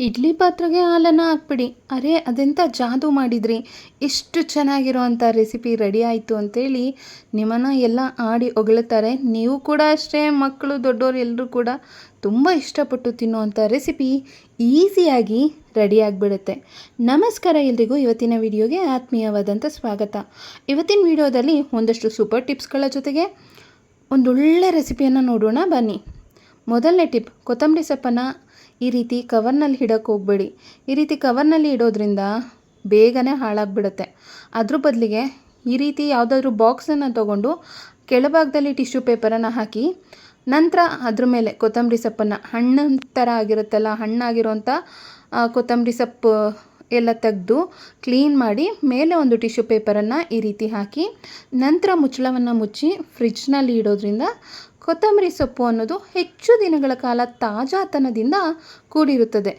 ಇಡ್ಲಿ ಪಾತ್ರೆಗೆ ಹಾಲನ್ನು ಹಾಕ್ಬಿಡಿ. ಅರೆ ಅದೆಂಥ ಜಾದೂ ಮಾಡಿದ್ರಿ? ಎಷ್ಟು ಚೆನ್ನಾಗಿರೋ ಅಂಥ ರೆಸಿಪಿ ರೆಡಿ ಆಯಿತು ಅಂತೇಳಿ ನಿಮ್ಮನ್ನು ಎಲ್ಲ ಆಡಿ ಹೊಗಳುತ್ತಾರೆ ನೀವು ಕೂಡ ಅಷ್ಟೇ, ಮಕ್ಕಳು ದೊಡ್ಡವರು ಎಲ್ಲರೂ ಕೂಡ ತುಂಬ ಇಷ್ಟಪಟ್ಟು ತಿನ್ನುವಂಥ ರೆಸಿಪಿ ಈಸಿಯಾಗಿ ರೆಡಿ ಆಗಿಬಿಡುತ್ತೆ. ನಮಸ್ಕಾರ ಎಲ್ರಿಗೂ. ಇವತ್ತಿನ ವಿಡಿಯೋಗೆ ಆತ್ಮೀಯವಾದಂಥ ಸ್ವಾಗತ. ಇವತ್ತಿನ ವಿಡಿಯೋದಲ್ಲಿ ಒಂದಷ್ಟು ಸೂಪರ್ ಟಿಪ್ಸ್ಗಳ ಜೊತೆಗೆ ಒಂದೊಳ್ಳೆ ರೆಸಿಪಿಯನ್ನು ನೋಡೋಣ ಬನ್ನಿ. ಮೊದಲನೇ ಟಿಪ್, ಕೊತ್ತಂಬರಿ ಸೊಪ್ಪನ್ನು ಈ ರೀತಿ ಕವರ್ನಲ್ಲಿ ಇಡೋಕ್ಕೆ ಹೋಗಬೇಡಿ. ಈ ರೀತಿ ಕವರ್ನಲ್ಲಿ ಇಡೋದ್ರಿಂದ ಬೇಗನೆ ಹಾಳಾಗ್ಬಿಡುತ್ತೆ. ಅದ್ರ ಬದಲಿಗೆ ಈ ರೀತಿ ಯಾವುದಾದ್ರೂ ಬಾಕ್ಸನ್ನು ತೊಗೊಂಡು ಕೆಳಭಾಗದಲ್ಲಿ ಟಿಶ್ಯೂ ಪೇಪರನ್ನು ಹಾಕಿ, ನಂತರ ಅದ್ರ ಮೇಲೆ ಕೊತ್ತಂಬರಿ ಸೊಪ್ಪನ್ನು, ಹಣ್ಣಿನ ಥರ ಆಗಿರುತ್ತಲ್ಲ, ಹಣ್ಣಾಗಿರೋಂಥ ಕೊತ್ತಂಬರಿ ಸೊಪ್ಪು ಎಲ್ಲ ತೆಗೆದು ಕ್ಲೀನ್ ಮಾಡಿ ಮೇಲೆ ಒಂದು ಟಿಶ್ಯೂ ಪೇಪರನ್ನು ಈ ರೀತಿ ಹಾಕಿ, ನಂತರ ಮುಚ್ಚಳವನ್ನು ಮುಚ್ಚಿ ಫ್ರಿಜ್ನಲ್ಲಿ ಇಡೋದ್ರಿಂದ ಕೊತ್ತಂಬರಿ ಸೊಪ್ಪು ಅನ್ನೋದು ಹೆಚ್ಚು ದಿನಗಳ ಕಾಲ ತಾಜಾತನದಿಂದ ಕೂಡಿರುತ್ತದೆ.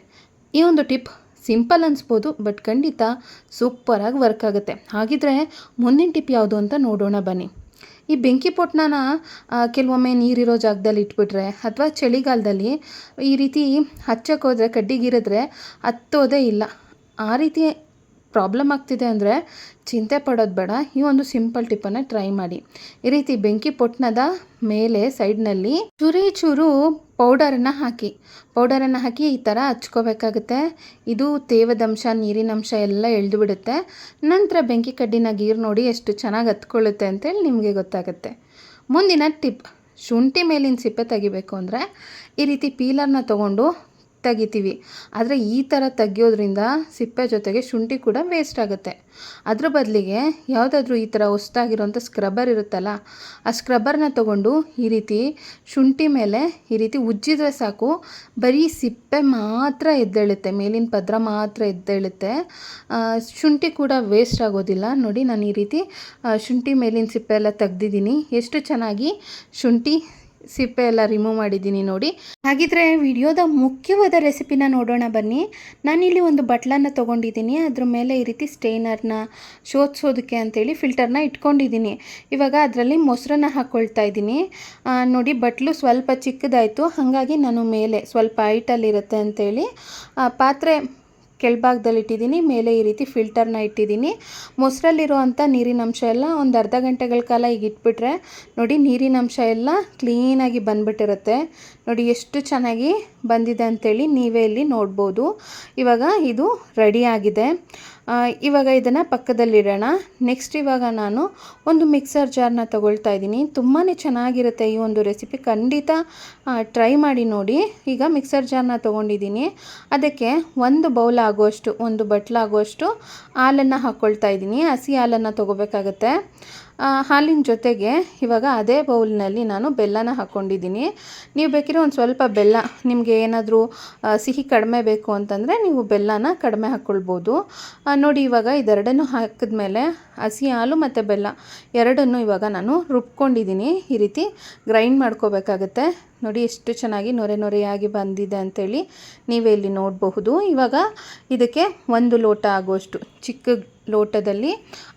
ಈ ಒಂದು ಟಿಪ್ ಸಿಂಪಲ್ ಅನಿಸ್ಬೋದು, ಬಟ್ ಖಂಡಿತ ಸೂಪರಾಗಿ ವರ್ಕ್ ಆಗುತ್ತೆ. ಹಾಗಿದ್ರೆ ಮುಂದಿನ ಟಿಪ್ ಯಾವುದು ಅಂತ ನೋಡೋಣ ಬನ್ನಿ. ಈ ಬೆಂಕಿ ಪೊಟ್ಟಣನ ಕೆಲವೊಮ್ಮೆ ನೀರಿರೋ ಜಾಗದಲ್ಲಿ ಇಟ್ಬಿಟ್ರೆ ಅಥವಾ ಚಳಿಗಾಲದಲ್ಲಿ ಈ ರೀತಿ ಹಚ್ಚಕ್ಕೆ ಹೋದರೆ ಕಡ್ಡಿಗಿರಿದ್ರೆ ಹತ್ತೋದೇ ಇಲ್ಲ. ಆ ರೀತಿ ಪ್ರಾಬ್ಲಮ್ ಆಗ್ತಿದೆ ಅಂದರೆ ಚಿಂತೆ ಪಡೋದು ಬೇಡ. ಈ ಒಂದು ಸಿಂಪಲ್ ಟಿಪ್ಪನ್ನು ಟ್ರೈ ಮಾಡಿ. ಈ ರೀತಿ ಬೆಂಕಿ ಪೊಟ್ಟಣದ ಮೇಲೆ ಸೈಡ್ನಲ್ಲಿ ಚೂರಿ ಚೂರು ಪೌಡರನ್ನು ಹಾಕಿ. ಪೌಡರನ್ನು ಹಾಕಿ ಈ ಥರ ಹಚ್ಕೋಬೇಕಾಗುತ್ತೆ. ಇದು ತೇವದಂಶ ನೀರಿನಂಶ ಎಲ್ಲ ಎಳೆದು ಬಿಡುತ್ತೆ ನಂತರ ಬೆಂಕಿ ಕಡ್ಡಿನ ಗೀರು ನೋಡಿ ಎಷ್ಟು ಚೆನ್ನಾಗಿ ಹತ್ಕೊಳ್ಳುತ್ತೆ ಅಂತೇಳಿ ನಿಮಗೆ ಗೊತ್ತಾಗುತ್ತೆ. ಮುಂದಿನ ಟಿಪ್, ಶುಂಠಿ ಮೇಲಿನ ಸಿಪ್ಪೆ ತೆಗಿಬೇಕು ಅಂದರೆ ಈ ರೀತಿ ಪೀಲರ್ನ ತೊಗೊಂಡು ತೆಗಿತೀವಿ ಆದರೆ ಈ ಥರ ತೆಗಿಯೋದ್ರಿಂದ ಸಿಪ್ಪೆ ಜೊತೆಗೆ ಶುಂಠಿ ಕೂಡ ವೇಸ್ಟ್ ಆಗುತ್ತೆ. ಅದ್ರ ಬದಲಿಗೆ ಯಾವುದಾದ್ರೂ ಈ ಥರ ಹೊಸ್ದಾಗಿರೋಂಥ ಸ್ಕ್ರಬ್ಬರ್ ಇರುತ್ತಲ್ಲ, ಆ ಸ್ಕ್ರಬ್ಬರ್ನ ತೊಗೊಂಡು ಈ ರೀತಿ ಶುಂಠಿ ಮೇಲೆ ಈ ರೀತಿ ಉಜ್ಜಿದ್ರೆ ಸಾಕು. ಬರೀ ಸಿಪ್ಪೆ ಮಾತ್ರ ಎದ್ದೇಳುತ್ತೆ, ಮೇಲಿನ ಪದ್ರ ಮಾತ್ರ ಎದ್ದೇಳುತ್ತೆ. ಶುಂಠಿ ಕೂಡ ವೇಸ್ಟ್ ಆಗೋದಿಲ್ಲ. ನೋಡಿ, ನಾನು ಈ ರೀತಿ ಶುಂಠಿ ಮೇಲಿನ ಸಿಪ್ಪೆ ಎಲ್ಲ ತೆಗ್ದಿದ್ದೀನಿ. ಎಷ್ಟು ಚೆನ್ನಾಗಿ ಶುಂಠಿ ಸಿಪ್ಪೆ ಎಲ್ಲ ರಿಮೂವ್ ಮಾಡಿದ್ದೀನಿ ನೋಡಿ. ಹಾಗಿದ್ರೆ ವಿಡಿಯೋದ ಮುಖ್ಯವಾದ ರೆಸಿಪಿನ ನೋಡೋಣ ಬನ್ನಿ. ನಾನಿಲ್ಲಿ ಒಂದು ಬಟ್ಲನ್ನು ತೊಗೊಂಡಿದ್ದೀನಿ. ಅದ್ರ ಮೇಲೆ ಈ ರೀತಿ ಸ್ಟೇನರ್ನ ಶೋಧಿಸೋದಕ್ಕೆ ಅಂತೇಳಿ ಫಿಲ್ಟರ್ನ ಇಟ್ಕೊಂಡಿದ್ದೀನಿ. ಇವಾಗ ಅದರಲ್ಲಿ ಮೊಸರನ್ನ ಹಾಕ್ಕೊಳ್ತಾ ಇದ್ದೀನಿ. ನೋಡಿ ಬಟ್ಲು ಸ್ವಲ್ಪ ಚಿಕ್ಕದಾಯಿತು. ಹಾಗಾಗಿ ನಾನು ಮೇಲೆ ಸ್ವಲ್ಪ ಹೈಟಲ್ಲಿರುತ್ತೆ ಅಂತೇಳಿ. ಪಾತ್ರೆ ಕೆಳಭಾಗದಲ್ಲಿ ಇಟ್ಟಿದ್ದೀನಿ, ಮೇಲೆ ಈ ರೀತಿ ಫಿಲ್ಟರ್ನ ಇಟ್ಟಿದ್ದೀನಿ. ಮೊಸರಲ್ಲಿರುವಂಥ ನೀರಿನಂಶ ಎಲ್ಲ ಒಂದು ಅರ್ಧ ಗಂಟೆಗಳ ಕಾಲ ಈಗ ಇಟ್ಬಿಟ್ರೆ, ನೋಡಿ ನೀರಿನಂಶ ಎಲ್ಲ ಕ್ಲೀನಾಗಿ ಬಂದ್ಬಿಟ್ಟಿರುತ್ತೆ. ನೋಡಿ ಎಷ್ಟು ಚೆನ್ನಾಗಿ ಬಂದಿದೆ ಅಂಥೇಳಿ ನೀವೇ ಇಲ್ಲಿ ನೋಡ್ಬೋದು. ಇವಾಗ ಇದು ರೆಡಿ ಆಗಿದೆ. ಇವಾಗ ಇದನ್ನು ಪಕ್ಕದಲ್ಲಿಡೋಣ. ನೆಕ್ಸ್ಟ್ ಇವಾಗ ನಾನು ಒಂದು ಮಿಕ್ಸರ್ ಜಾರ್ನ ತಗೊಳ್ತಾ ಇದ್ದೀನಿ. ತುಂಬಾ ಚೆನ್ನಾಗಿರುತ್ತೆ ಈ ಒಂದು ರೆಸಿಪಿ ಖಂಡಿತ ಟ್ರೈ ಮಾಡಿ ನೋಡಿ. ಈಗ ಮಿಕ್ಸರ್ ಜಾರ್ನ ತೊಗೊಂಡಿದ್ದೀನಿ. ಅದಕ್ಕೆ ಒಂದು ಬೌಲ್ ಆಗುವಷ್ಟು, ಒಂದು ಬಟ್ಲಾಗುವಷ್ಟು ಹಾಲನ್ನು ಹಾಕ್ಕೊಳ್ತಾ ಇದ್ದೀನಿ. ಹಸಿ ಹಾಲನ್ನು ತೊಗೋಬೇಕಾಗತ್ತೆ. ಹಾಲಿನ ಜೊತೆಗೆ ಇವಾಗ ಅದೇ ಬೌಲ್ನಲ್ಲಿ ನಾನು ಬೆಲ್ಲನ ಹಾಕ್ಕೊಂಡಿದ್ದೀನಿ ನೀವು ಬೇಕಿರೋ ಒಂದು ಸ್ವಲ್ಪ ಬೆಲ್ಲ, ನಿಮಗೆ ಏನಾದರೂ ಸಿಹಿ ಕಡಿಮೆ ಬೇಕು ಅಂತಂದರೆ ನೀವು ಬೆಲ್ಲನ ಕಡಿಮೆ ಹಾಕ್ಕೊಳ್ಬೋದು ನೋಡಿ ಇವಾಗ ಇದೆರಡನ್ನೂ ಹಾಕಿದ್ಮೇಲೆ ಹಸಿ ಹಾಲು ಮತ್ತು ಬೆಲ್ಲ ಎರಡನ್ನು ಇವಾಗ ನಾನು ರುಬ್ಕೊಂಡಿದ್ದೀನಿ. ಈ ರೀತಿ ಗ್ರೈಂಡ್ ಮಾಡ್ಕೋಬೇಕಾಗತ್ತೆ. ನೋಡಿ ಎಷ್ಟು ಚೆನ್ನಾಗಿ ನೊರೆ ನೊರೆಯಾಗಿ ಬಂದಿದೆ ಅಂಥೇಳಿ ನೀವೇ ಇಲ್ಲಿ ನೋಡಬಹುದು. ಇವಾಗ ಇದಕ್ಕೆ ಒಂದು ಲೋಟ ಆಗುವಷ್ಟು ಚಿಕ್ಕ ಲೋಟದಲ್ಲಿ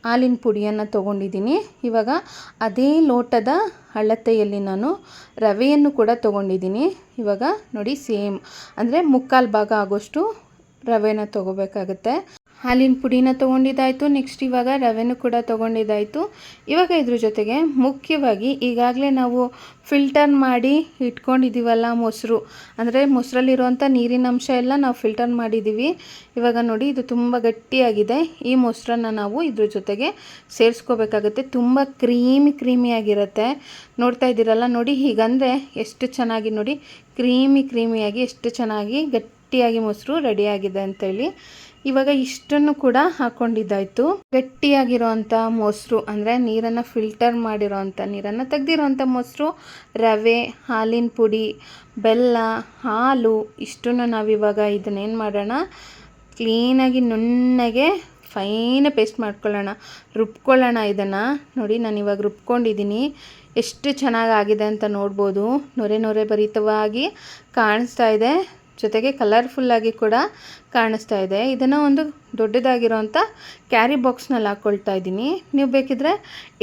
ಹಾಲಿನ ಪುಡಿಯನ್ನು ತೊಗೊಂಡಿದ್ದೀನಿ. ಇವಾಗ ಅದೇ ಲೋಟದ ಅಳತೆಯಲ್ಲಿ ನಾನು ರವೆಯನ್ನು ಕೂಡ ತೊಗೊಂಡಿದ್ದೀನಿ. ಇವಾಗ ನೋಡಿ ಸೇಮ್, ಅಂದರೆ ಮುಕ್ಕಾಲು ಭಾಗ ಆಗೋಷ್ಟು ರವೆನ ತೊಗೋಬೇಕಾಗತ್ತೆ. ಹಾಲಿನ ಪುಡಿನ ತೊಗೊಂಡಿದ್ದಾಯಿತು ನೆಕ್ಸ್ಟ್ ಇವಾಗ ರವೆನೂ ಕೂಡ ತೊಗೊಂಡಿದ್ದಾಯಿತು. ಇವಾಗ ಇದ್ರ ಜೊತೆಗೆ ಮುಖ್ಯವಾಗಿ ಈಗಾಗಲೇ ನಾವು ಫಿಲ್ಟರ್ ಮಾಡಿ ಇಟ್ಕೊಂಡಿದ್ದೀವಲ್ಲ ಮೊಸರು. ಅಂದರೆ ಮೊಸರಲ್ಲಿರುವಂಥ ನೀರಿನ ಅಂಶ ಎಲ್ಲ ನಾವು ಫಿಲ್ಟರ್ ಮಾಡಿದ್ದೀವಿ ಇವಾಗ ನೋಡಿ, ಇದು ತುಂಬ ಗಟ್ಟಿಯಾಗಿದೆ. ಈ ಮೊಸರನ್ನು ನಾವು ಇದ್ರ ಜೊತೆಗೆ ಸೇರಿಸ್ಕೋಬೇಕಾಗುತ್ತೆ. ತುಂಬ ಕ್ರೀಮಿ ಕ್ರೀಮಿಯಾಗಿರುತ್ತೆ. ನೋಡ್ತಾ ಇದ್ದೀರಲ್ಲ ನೋಡಿ, ಹೀಗಂದರೆ ಎಷ್ಟು ಚೆನ್ನಾಗಿ ನೋಡಿ, ಕ್ರೀಮಿ ಕ್ರೀಮಿಯಾಗಿ, ಎಷ್ಟು ಚೆನ್ನಾಗಿ ಗಟ್ಟಿಯಾಗಿ ಮೊಸರು ರೆಡಿಯಾಗಿದೆ ಅಂತೇಳಿ. ಇವಾಗ ಇಷ್ಟನ್ನು ಕೂಡ ಹಾಕೊಂಡಿದ್ದಾಯ್ತು. ಗಟ್ಟಿಯಾಗಿರೋವಂಥ ಮೊಸರು, ಅಂದರೆ ನೀರನ್ನು ಫಿಲ್ಟರ್ ಮಾಡಿರೋವಂಥ ನೀರನ್ನು ತೆಗ್ದಿರುವಂತ ಮೊಸರು, ರವೆ, ಹಾಲಿನ ಪುಡಿ, ಬೆಲ್ಲ, ಹಾಲು, ಇಷ್ಟನ್ನು ನಾವಿವಾಗ ಇದನ್ನೇನು ಮಾಡೋಣ? ಕ್ಲೀನಾಗಿ ನುಣ್ಣಗೆ ಫೈನ್ ಪೇಸ್ಟ್ ಮಾಡ್ಕೊಳ್ಳೋಣ. ರುಬ್ಕೊಳ್ಳೋಣ ಇದನ್ನು. ನೋಡಿ ನಾನು ಇವಾಗ ರುಬ್ಕೊಂಡಿದ್ದೀನಿ. ಎಷ್ಟು ಚೆನ್ನಾಗಾಗಿದೆ ಅಂತ ನೋಡ್ಬೋದು. ನೊರೆ ನೊರೆ ಭರಿತವಾಗಿ ಕಾಣಿಸ್ತಾ ಇದೆ. ಜೊತೆಗೆ ಕಲರ್ಫುಲ್ಲಾಗಿ ಕೂಡ ಕಾಣಿಸ್ತಾ ಇದೆ. ಇದನ್ನು ಒಂದು ದೊಡ್ಡದಾಗಿರೋಂಥ ಕ್ಯಾರಿ ಬಾಕ್ಸ್ನಲ್ಲಿ ಹಾಕ್ಕೊಳ್ತಾ ಇದ್ದೀನಿ. ನೀವು ಬೇಕಿದ್ರೆ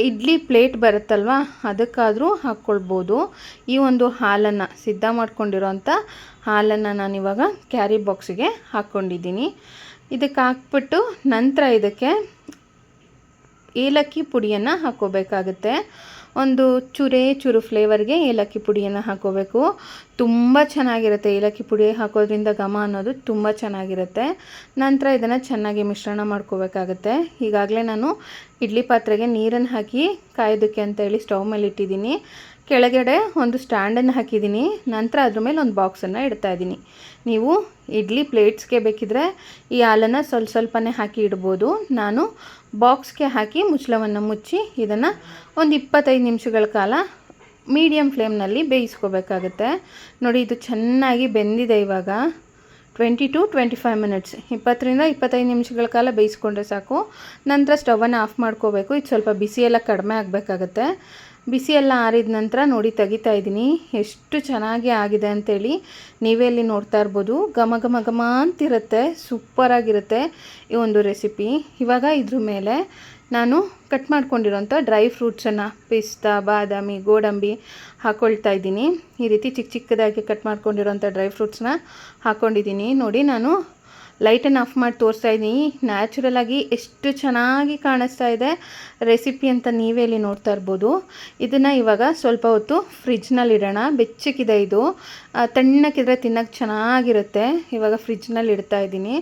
ಇಡ್ಲಿ ಪ್ಲೇಟ್ ಬರುತ್ತಲ್ವ, ಅದಕ್ಕಾದರೂ ಹಾಕ್ಕೊಳ್ಬೋದು ಈ ಒಂದು ಹಾಲನ್ನು, ಸಿದ್ಧ ಮಾಡ್ಕೊಂಡಿರೋಂಥ ಹಾಲನ್ನು ನಾನಿವಾಗ ಕ್ಯಾರಿ ಬಾಕ್ಸಿಗೆ ಹಾಕ್ಕೊಂಡಿದ್ದೀನಿ ಇದಕ್ಕೆ ಹಾಕ್ಬಿಟ್ಟು ನಂತರ ಇದಕ್ಕೆ ಏಲಕ್ಕಿ ಪುಡಿಯನ್ನು ಹಾಕ್ಕೋಬೇಕಾಗುತ್ತೆ ಒಂದು ಚುರೇ ಚೂರು ಫ್ಲೇವರ್ಗೆ ಏಲಕ್ಕಿ ಪುಡಿಯನ್ನು ಹಾಕೋಬೇಕು. ತುಂಬ ಚೆನ್ನಾಗಿರುತ್ತೆ ಏಲಕ್ಕಿ ಪುಡಿ ಹಾಕೋದ್ರಿಂದ ಘಮ ಅನ್ನೋದು ತುಂಬ ಚೆನ್ನಾಗಿರುತ್ತೆ. ನಂತರ ಇದನ್ನು ಚೆನ್ನಾಗಿ ಮಿಶ್ರಣ ಮಾಡ್ಕೋಬೇಕಾಗುತ್ತೆ. ಈಗಾಗಲೇ ನಾನು ಇಡ್ಲಿ ಪಾತ್ರೆಗೆ ನೀರನ್ನು ಹಾಕಿ ಕಾಯೋದಕ್ಕೆ ಅಂತ ಹೇಳಿ ಸ್ಟವ್ ಮೇಲೆ ಇಟ್ಟಿದ್ದೀನಿ. ಕೆಳಗಡೆ ಒಂದು ಸ್ಟ್ಯಾಂಡನ್ನು ಹಾಕಿದ್ದೀನಿ. ನಂತರ ಅದ್ರ ಮೇಲೆ ಒಂದು ಬಾಕ್ಸನ್ನು ಇಡ್ತಾ ಇದ್ದೀನಿ. ನೀವು ಇಡ್ಲಿ ಪ್ಲೇಟ್ಸ್ಗೆ ಬೇಕಿದ್ರೆ ಈ ಹಾಲನ್ನು ಸ್ವಲ್ಪ ಸ್ವಲ್ಪನೇ ಹಾಕಿ ಇಡ್ಬೋದು. ನಾನು ಬಾಕ್ಸ್ಗೆ ಹಾಕಿ ಮುಚ್ಚಳವನ್ನು ಮುಚ್ಚಿ ಇದನ್ನು ಒಂದು ಇಪ್ಪತ್ತೈದು ನಿಮಿಷಗಳ ಕಾಲ ಮೀಡಿಯಮ್ ಫ್ಲೇಮ್ನಲ್ಲಿ ಬೇಯಿಸ್ಕೋಬೇಕಾಗುತ್ತೆ. ನೋಡಿ, ಇದು ಚೆನ್ನಾಗಿ ಬೆಂದಿದೆ ಇವಾಗ. Twenty to twenty five minutes. ಇಪ್ಪತ್ತರಿಂದ ಇಪ್ಪತ್ತೈದು ನಿಮಿಷಗಳ ಕಾಲ ಬೇಯಿಸ್ಕೊಂಡ್ರೆ ಸಾಕು. ನಂತರ ಸ್ಟವನ್ನು ಆಫ್ ಮಾಡ್ಕೋಬೇಕು. ಇದು ಸ್ವಲ್ಪ ಬಿಸಿ ಎಲ್ಲ ಕಡಿಮೆ ಆಗಬೇಕಾಗತ್ತೆ. ಬಿಸಿ ಎಲ್ಲ ಆರಿದ ನಂತರ ನೋಡಿ ತೆಗಿತಾ ಇದ್ದೀನಿ. ಎಷ್ಟು ಚೆನ್ನಾಗಿ ಆಗಿದೆ ಅಂತೇಳಿ ನೀವೇ ಇಲ್ಲಿ ನೋಡ್ತಾ ಇರ್ಬೋದು. ಘಮ ಘಮ ಘಮ ಅಂತಿರುತ್ತೆ. ಸೂಪರಾಗಿರುತ್ತೆ ಈ ಒಂದು ರೆಸಿಪಿ ಇವಾಗ ಇದ್ರ ಮೇಲೆ ನಾನು ಕಟ್ ಮಾಡ್ಕೊಂಡಿರೋಂಥ ಡ್ರೈ ಫ್ರೂಟ್ಸನ್ನು ಪಿಸ್ತಾ ಬಾದಾಮಿ, ಗೋಡಂಬಿ ಹಾಕ್ಕೊಳ್ತಾ ಇದ್ದೀನಿ. ಈ ರೀತಿ ಚಿಕ್ಕ ಚಿಕ್ಕದಾಗಿ ಕಟ್ ಮಾಡ್ಕೊಂಡಿರೋಂಥ ಡ್ರೈ ಫ್ರೂಟ್ಸ್ನ ಹಾಕ್ಕೊಂಡಿದ್ದೀನಿ ನೋಡಿ ನಾನು ಲೈಟನ್ನು ಆಫ್ ಮಾಡಿ ತೋರಿಸ್ತಾ ಇದ್ದೀನಿ ನ್ಯಾಚುರಲಾಗಿ ಎಷ್ಟು ಚೆನ್ನಾಗಿ ಕಾಣಿಸ್ತಾ ಇದೆ. ರೆಸಿಪಿ ಅಂತ ನೀವೇ ಇಲ್ಲಿ ನೋಡ್ತಾ ಇರ್ಬೋದು. ಇದನ್ನು ಇವಾಗ ಸ್ವಲ್ಪ ಹೊತ್ತು ಫ್ರಿಜ್ನಲ್ಲಿ ಇಡೋಣ. ಬೆಚ್ಚಕ್ಕಿದೆ ಇದು. ತಣ್ಣಕ್ಕಿದ್ರೆ ತಿನ್ನೋಕ್ಕೆ ಚೆನ್ನಾಗಿರುತ್ತೆ. ಇವಾಗ ಫ್ರಿಜ್ನಲ್ಲಿ ಇಡ್ತಾ ಇದ್ದೀನಿ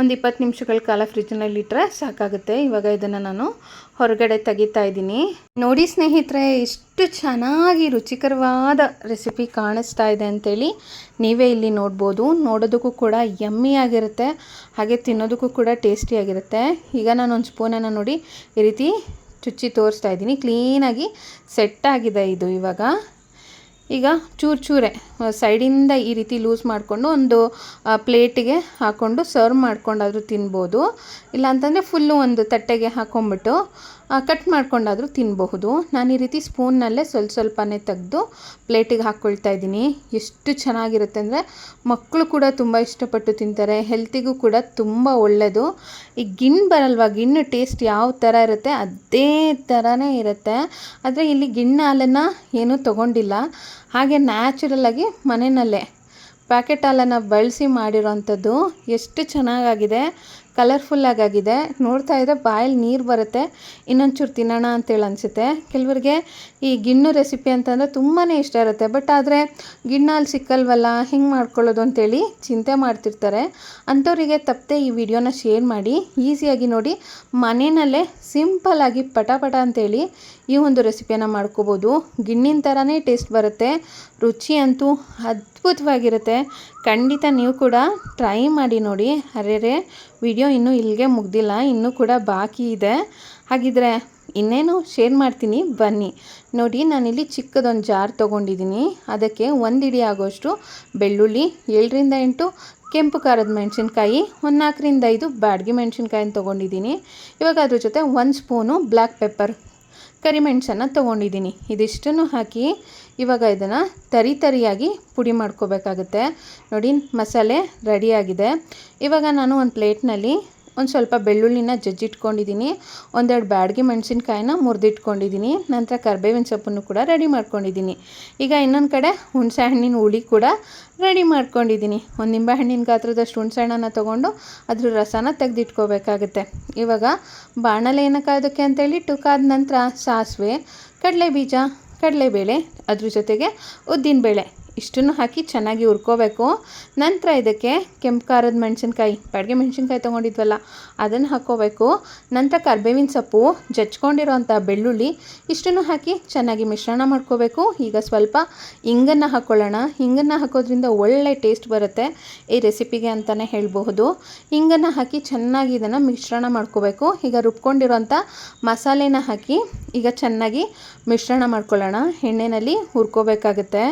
ಒಂದು ಇಪ್ಪತ್ತು ನಿಮಿಷಗಳ ಕಾಲ ಫ್ರಿಜ್ನಲ್ಲಿ ಇಟ್ಟರೆ ಸಾಕಾಗುತ್ತೆ. ಇವಾಗ ಇದನ್ನು ನಾನು ಹೊರಗಡೆ ತೆಗಿತಾ ಇದ್ದೀನಿ. ನೋಡಿ ಸ್ನೇಹಿತರೆ ಎಷ್ಟು ಚೆನ್ನಾಗಿ ರುಚಿಕರವಾದ ರೆಸಿಪಿ ಕಾಣಿಸ್ತಾ ಇದೆ ಅಂತೇಳಿ ನೀವೇ ಇಲ್ಲಿ ನೋಡ್ಬೋದು. ನೋಡೋದಕ್ಕೂ ಕೂಡ ಯಮ್ಮಿ ಆಗಿರುತ್ತೆ. ಹಾಗೆ ತಿನ್ನೋದಕ್ಕೂ ಕೂಡ ಟೇಸ್ಟಿಯಾಗಿರುತ್ತೆ ಈಗ ನಾನೊಂದು ಸ್ಪೂನನ್ನು ನೋಡಿ ಈ ರೀತಿ ಚುಚ್ಚಿ ತೋರಿಸ್ತಾ ಇದ್ದೀನಿ. ಕ್ಲೀನಾಗಿ ಸೆಟ್ಟಾಗಿದೆ ಇದು ಇವಾಗ. ಈಗ ಚೂರು ಚೂರೆ ಸೈಡಿಂದ ಈ ರೀತಿ ಲೂಸ್ ಮಾಡಿಕೊಂಡು ಒಂದು ಪ್ಲೇಟಿಗೆ ಹಾಕ್ಕೊಂಡು ಸರ್ವ್ ಮಾಡ್ಕೊಂಡಾದರೂ ತಿನ್ಬೋದು. ಇಲ್ಲಾಂತಂದರೆ ಫುಲ್ಲು ಒಂದು ತಟ್ಟೆಗೆ ಹಾಕ್ಕೊಂಬಿಟ್ಟು ಕಟ್ ಮಾಡ್ಕೊಂಡಾದರೂ ತಿನ್ನಬಹುದು ನಾನು ಈ ರೀತಿ ಸ್ಪೂನ್ನಲ್ಲೇ ಸ್ವಲ್ಪ ಸ್ವಲ್ಪನೇ ತೆಗೆದು ಪ್ಲೇಟಿಗೆ ಹಾಕ್ಕೊಳ್ತಾ ಇದ್ದೀನಿ. ಎಷ್ಟು ಚೆನ್ನಾಗಿರುತ್ತೆ ಅಂದರೆ ಮಕ್ಕಳು ಕೂಡ ತುಂಬ ಇಷ್ಟಪಟ್ಟು ತಿಂತಾರೆ. ಹೆಲ್ತಿಗೂ ಕೂಡ ತುಂಬ ಒಳ್ಳೆಯದು ಈ ಗಿಣ್ ಬರಲ್ವಾ? ಗಿಣ್ಣು ಟೇಸ್ಟ್ ಯಾವ ಥರ ಇರುತ್ತೆ ಅದೇ ಥರನೇ ಇರುತ್ತೆ. ಆದರೆ ಇಲ್ಲಿ ಗಿಣ್ಣ ಹಾಲನ್ನು ಏನೂ ತೊಗೊಂಡಿಲ್ಲ. ಹಾಗೆ ನ್ಯಾಚುರಲಾಗಿ ಮನೆಯಲ್ಲೇ ಪ್ಯಾಕೆಟ್ ಹಾಲನ್ನು ಬಳಸಿ ಮಾಡಿರೋವಂಥದ್ದು ಎಷ್ಟು ಚೆನ್ನಾಗಾಗಿದೆ. ಕಲರ್ಫುಲ್ಲಾಗಿದೆ ನೋಡ್ತಾ ಇದ್ದರೆ ಬಾಯಲ್ಲಿ ನೀರು ಬರುತ್ತೆ. ಇನ್ನೊಂಚೂರು ತಿನ್ನೋಣ ಅಂತೇಳಿ ಅನಿಸುತ್ತೆ. ಕೆಲವರಿಗೆ ಈ ಗಿಣ್ಣು ರೆಸಿಪಿ ಅಂತಂದರೆ ತುಂಬಾ ಇಷ್ಟ ಇರುತ್ತೆ. ಬಟ್ ಆದರೆ ಗಿಣ್ಣಲ್ಲಿ ಸಿಕ್ಕಲ್ವಲ್ಲ, ಹೆಂಗೆ ಮಾಡ್ಕೊಳ್ಳೋದು ಅಂತೇಳಿ ಚಿಂತೆ ಮಾಡ್ತಿರ್ತಾರೆ. ಅಂಥವರಿಗೆ ತಪ್ಪದೆ ಈ ವಿಡಿಯೋನ ಶೇರ್ ಮಾಡಿ. ಈಸಿಯಾಗಿ ನೋಡಿ. ಮನೆಯಲ್ಲೇ ಸಿಂಪಲ್ಲಾಗಿ ಪಟಾಪಟ ಪಟ ಅಂತೇಳಿ ಈ ಒಂದು ರೆಸಿಪಿಯನ್ನು ಮಾಡ್ಕೋಬೋದು. ಗಿಣ್ಣಿನ ಥರನೇ ಟೇಸ್ಟ್ ಬರುತ್ತೆ. ರುಚಿ ಅಂತೂ ಅದ್ಭುತವಾಗಿರುತ್ತೆ. ಖಂಡಿತ ನೀವು ಕೂಡ ಟ್ರೈ ಮಾಡಿ ನೋಡಿ. ಅರೆರೆ ವಿಡಿಯೋ ಇನ್ನೂ ಇಲ್ಲಿಗೆ ಮುಗ್ದಿಲ್ಲ, ಇನ್ನೂ ಕೂಡ ಬಾಕಿ ಇದೆ. ಹಾಗಿದ್ರೆ ಇನ್ನೇನು ಶೇರ್ ಮಾಡ್ತೀನಿ, ಬನ್ನಿ. ನೋಡಿ, ನಾನಿಲ್ಲಿ ಚಿಕ್ಕದೊಂದು ಜಾರ್ ತೊಗೊಂಡಿದ್ದೀನಿ. ಅದಕ್ಕೆ ಒಂದು ಇಡಿ ಆಗೋಷ್ಟು ಬೆಳ್ಳುಳ್ಳಿ, ಏಳರಿಂದ ಎಂಟು ಕೆಂಪು ಖಾರದ ಮೆಣಸಿನ್ಕಾಯಿ, ಒಂದು ನಾಲ್ಕರಿಂದ ಐದು ಬ್ಯಾಡ್ಗೆ ಮೆಣಸಿನ್ಕಾಯಿನ ತೊಗೊಂಡಿದ್ದೀನಿ. ಇವಾಗ ಅದ್ರ ಜೊತೆ ಒಂದು ಸ್ಪೂನು ಬ್ಲ್ಯಾಕ್ ಪೆಪ್ಪರ್ ಕರಿಮೆಣಸನ್ನು ತೊಗೊಂಡಿದ್ದೀನಿ. ಇದಿಷ್ಟನ್ನು ಹಾಕಿ ಇವಾಗ ಇದನ್ನು ತರಿ ತರಿಯಾಗಿ ಪುಡಿ ಮಾಡ್ಕೋಬೇಕಾಗುತ್ತೆ. ನೋಡಿ, ಮಸಾಲೆ ರೆಡಿಯಾಗಿದೆ ಇವಾಗ ನಾನು ಒಂದು ಪ್ಲೇಟ್ನಲ್ಲಿ ಒಂದು ಸ್ವಲ್ಪ ಬೆಳ್ಳುಳ್ಳಿನ ಜಜ್ಜಿಟ್ಕೊಂಡಿದ್ದೀನಿ ಒಂದೆರಡು ಬ್ಯಾಡಗಿ ಮೆಣಸಿನ್ಕಾಯಿನ ಮುರಿದಿಟ್ಕೊಂಡಿದ್ದೀನಿ ನಂತರ ಕರ್ಬೇವಿನ ಸೊಪ್ಪನ್ನು ಕೂಡ ರೆಡಿ ಮಾಡ್ಕೊಂಡಿದ್ದೀನಿ ಈಗ ಇನ್ನೊಂದು ಕಡೆ ಹುಣಸೆ ಹಣ್ಣಿನ ಹುಳಿ ಕೂಡ ರೆಡಿ ಮಾಡ್ಕೊಂಡಿದ್ದೀನಿ ಒಂದು ನಿಂಬೆ ಹಣ್ಣಿನ ಗಾತ್ರದಷ್ಟು ಹುಣಸೆ ಹಣ್ಣನ್ನು ತೊಗೊಂಡು ಅದ್ರ ರಸನ ತೆಗೆದಿಟ್ಕೋಬೇಕಾಗುತ್ತೆ. ಇವಾಗ ಬಾಣಲೆ ಏನಕ್ಕಾದಕ್ಕೆ ಅಂತೇಳಿ ಟುಕಾದ ನಂತರ ಸಾಸಿವೆ ಕಡಲೆ ಬೀಜ ಕಡಲೆಬೇಳೆ, ಅದ್ರ ಜೊತೆಗೆ ಉದ್ದಿನಬೇಳೆ. ಇಷ್ಟನ್ನು ಹಾಕಿ ಚೆನ್ನಾಗಿ ಹುರ್ಕೋಬೇಕು. ನಂತರ ಇದಕ್ಕೆ ಕೆಂಪು ಖಾರದ ಮೆಣಸಿನ್ಕಾಯಿ ಬಾಡಿಗೆ ಮೆಣಸಿನ್ಕಾಯಿ ತೊಗೊಂಡಿದ್ವಲ್ಲ, ಅದನ್ನು ಹಾಕ್ಕೋಬೇಕು. ನಂತರ ಕರ್ಬೇವಿನ ಸೊಪ್ಪು ಜಚ್ಕೊಂಡಿರೋಂಥ ಬೆಳ್ಳುಳ್ಳಿ, ಇಷ್ಟನ್ನು ಹಾಕಿ ಚೆನ್ನಾಗಿ ಮಿಶ್ರಣ ಮಾಡ್ಕೋಬೇಕು. ಈಗ ಸ್ವಲ್ಪ ಹಿಂಗನ್ನು ಹಾಕ್ಕೊಳ್ಳೋಣ. ಹಿಂಗನ್ನು ಹಾಕೋದ್ರಿಂದ ಒಳ್ಳೆ ಟೇಸ್ಟ್ ಬರುತ್ತೆ ಈ ರೆಸಿಪಿಗೆ ಅಂತಲೇ ಹೇಳಬಹುದು. ಹಿಂಗನ್ನು ಹಾಕಿ ಚೆನ್ನಾಗಿ ಇದನ್ನು ಮಿಶ್ರಣ ಮಾಡ್ಕೋಬೇಕು. ಈಗ ರುಬ್ಕೊಂಡಿರೋಂಥ ಮಸಾಲೆನ ಹಾಕಿ ಈಗ ಚೆನ್ನಾಗಿ ಮಿಶ್ರಣ ಮಾಡ್ಕೊಳ್ಳೋಣ. ಎಣ್ಣೆಯಲ್ಲಿ ಹುರ್ಕೋಬೇಕಾಗುತ್ತೆ.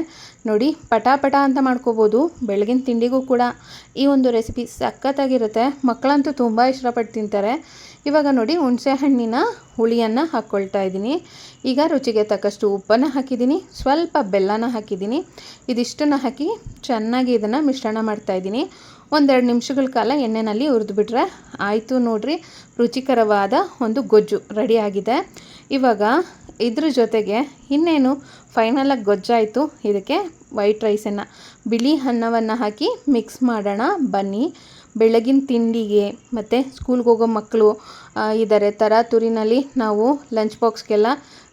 ನೋಡಿ ಪಟ ಪಟ ಅಂತ ಮಾಡ್ಕೋಬೋದು. ಬೆಳಗಿನ ತಿಂಡಿಗೂ ಕೂಡ ಈ ಒಂದು ರೆಸಿಪಿ ಸಖತ್ತಾಗಿರುತ್ತೆ. ಮಕ್ಕಳಂತೂ ತುಂಬ ಇಷ್ಟಪಟ್ಟು ತಿಂತಾರೆ. ಇವಾಗ ನೋಡಿ, ಹುಣಸೆ ಹಣ್ಣಿನ ಹುಳಿಯನ್ನು ಹಾಕ್ಕೊಳ್ತಾ ಇದ್ದೀನಿ. ಈಗ ರುಚಿಗೆ ತಕ್ಕಷ್ಟು ಉಪ್ಪನ್ನು ಹಾಕಿದ್ದೀನಿ. ಸ್ವಲ್ಪ ಬೆಲ್ಲನ ಹಾಕಿದ್ದೀನಿ. ಇದಿಷ್ಟನ್ನು ಹಾಕಿ ಚೆನ್ನಾಗಿ ಇದನ್ನು ಮಿಶ್ರಣ ಮಾಡ್ತಾ ಇದ್ದೀನಿ. ಒಂದೆರಡು ನಿಮಿಷಗಳ ಕಾಲ ಎಣ್ಣೆಯಲ್ಲಿ ಹುರಿದ್ಬಿಟ್ರೆ ಆಯಿತು ನೋಡಿರಿ. ರುಚಿಕರವಾದ ಒಂದು ಗೊಜ್ಜು ರೆಡಿಯಾಗಿದೆ ಇವಾಗ ಇದ್ರ ಜೊತೆಗೆ ಇನ್ನೇನು ಫೈನಲಾಗಿ ಗೊಜ್ಜಾಯಿತು. ಇದಕ್ಕೆ ವೈಟ್ ರೈಸನ್ನು ಬಿಳಿ ಅನ್ನವನ್ನು ಹಾಕಿ ಮಿಕ್ಸ್ ಮಾಡೋಣ. ಬನ್ನಿ. ಬೆಳಗಿನ ತಿಂಡಿಗೆ ಮತ್ತು ಸ್ಕೂಲ್ಗೆ ಹೋಗೋ ಮಕ್ಕಳು ಇದ್ದಾರೆ ತರಾತುರಿನಲ್ಲಿ ನಾವು ಲಂಚ್ ಬಾಕ್ಸ್ಗೆಲ್ಲ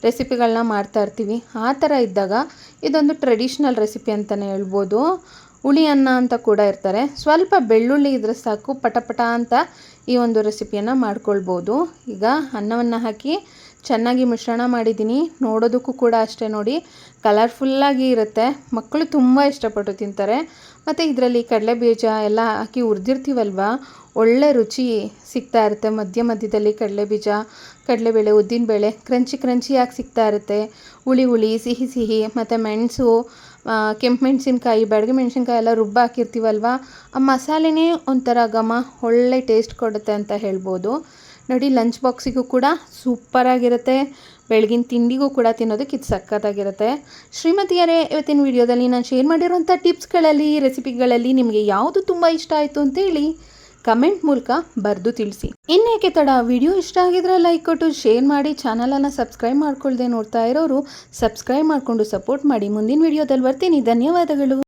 ರೆಸಿಪಿಗಳನ್ನ ಮಾಡ್ತಾ ಇರ್ತೀವಿ. ಆ ಥರ ಇದ್ದಾಗ ಇದೊಂದು ಟ್ರೆಡಿಷ್ನಲ್ ರೆಸಿಪಿ ಅಂತಲೇ ಹೇಳ್ಬೋದು. ಹುಳಿ ಅನ್ನ ಅಂತ ಕೂಡ ಇರ್ತಾರೆ. ಸ್ವಲ್ಪ ಬೆಳ್ಳುಳ್ಳಿ ಇದ್ರೆ ಸಾಕು. ಪಟಪಟ ಪಟ ಅಂತ ಈ ಒಂದು ರೆಸಿಪಿಯನ್ನು ಮಾಡ್ಕೊಳ್ಬೋದು. ಈಗ ಅನ್ನವನ್ನು ಹಾಕಿ ಚೆನ್ನಾಗಿ ಮಿಶ್ರಣ ಮಾಡಿದ್ದೀನಿ. ನೋಡೋದಕ್ಕೂ ಕೂಡ ಅಷ್ಟೇ ನೋಡಿ. ಕಲರ್ಫುಲ್ಲಾಗಿ ಇರುತ್ತೆ. ಮಕ್ಕಳು ತುಂಬ ಇಷ್ಟಪಟ್ಟು ತಿಂತಾರೆ. ಮತ್ತು ಇದರಲ್ಲಿ ಕಡಲೆ ಬೀಜ ಎಲ್ಲ ಹಾಕಿ ಹುರಿದಿರ್ತೀವಲ್ವ? ಒಳ್ಳೆ ರುಚಿ ಸಿಗ್ತಾ ಇರುತ್ತೆ. ಮಧ್ಯ ಮಧ್ಯದಲ್ಲಿ ಕಡಲೆ ಬೀಜ, ಕಡಲೆಬೇಳೆ, ಉದ್ದಿನಬೇಳೆ ಕ್ರಂಚಿ ಕ್ರಂಚಿಯಾಗಿ ಸಿಗ್ತಾ ಇರುತ್ತೆ. ಹುಳಿ ಹುಳಿ, ಸಿಹಿ ಸಿಹಿ, ಮತ್ತು ಮೆಣಸು ಕೆಂಪು ಮೆಣಸಿನ್ಕಾಯಿ, ಬೆಳಗ್ಗೆ ಮೆಣಸಿನ್ಕಾಯಿ ಎಲ್ಲ ರುಬ್ಬ ಹಾಕಿರ್ತೀವಲ್ವ? ಆ ಮಸಾಲೆನೇ ಒಂಥರ ಘಮ, ಒಳ್ಳೆ ಟೇಸ್ಟ್ ಕೊಡುತ್ತೆ ಅಂತ ಹೇಳ್ಬೋದು. ನೋಡಿ ಲಂಚ್ ಬಾಕ್ಸಿಗೂ ಕೂಡ ಸೂಪರಾಗಿರುತ್ತೆ ಬೆಳಗಿನ ತಿಂಡಿಗೂ ಕೂಡ ತಿನ್ನೋದಕ್ಕೆ ಇದು ಸಕ್ಕತ್ತಾಗಿರುತ್ತೆ ಶ್ರೀಮತಿಯರೇ ಇವತ್ತಿನ ವಿಡಿಯೋದಲ್ಲಿ ನಾನು ಶೇರ್ ಮಾಡಿರುವಂಥ ಟಿಪ್ಸ್ಗಳಲ್ಲಿ ರೆಸಿಪಿಗಳಲ್ಲಿ ನಿಮಗೆ ಯಾವುದು ತುಂಬ ಇಷ್ಟ ಆಯಿತು ಅಂತೇಳಿ ಕಮೆಂಟ್ ಮೂಲಕ ಬರೆದು ತಿಳಿಸಿ. ಇನ್ನೇಕೆ ತಡ, ವಿಡಿಯೋ ಇಷ್ಟ ಆಗಿದ್ರೆ ಲೈಕ್ ಕೊಟ್ಟು ಶೇರ್ ಮಾಡಿ ಚಾನಲನ್ನು ಸಬ್ಸ್ಕ್ರೈಬ್ ಮಾಡ್ಕೊಳ್ಳದೆ ನೋಡ್ತಾ ಇರೋರು ಸಬ್ಸ್ಕ್ರೈಬ್ ಮಾಡಿಕೊಂಡು ಸಪೋರ್ಟ್ ಮಾಡಿ. ಮುಂದಿನ ವಿಡಿಯೋದಲ್ಲಿ ಬರ್ತೀನಿ. ಧನ್ಯವಾದಗಳು.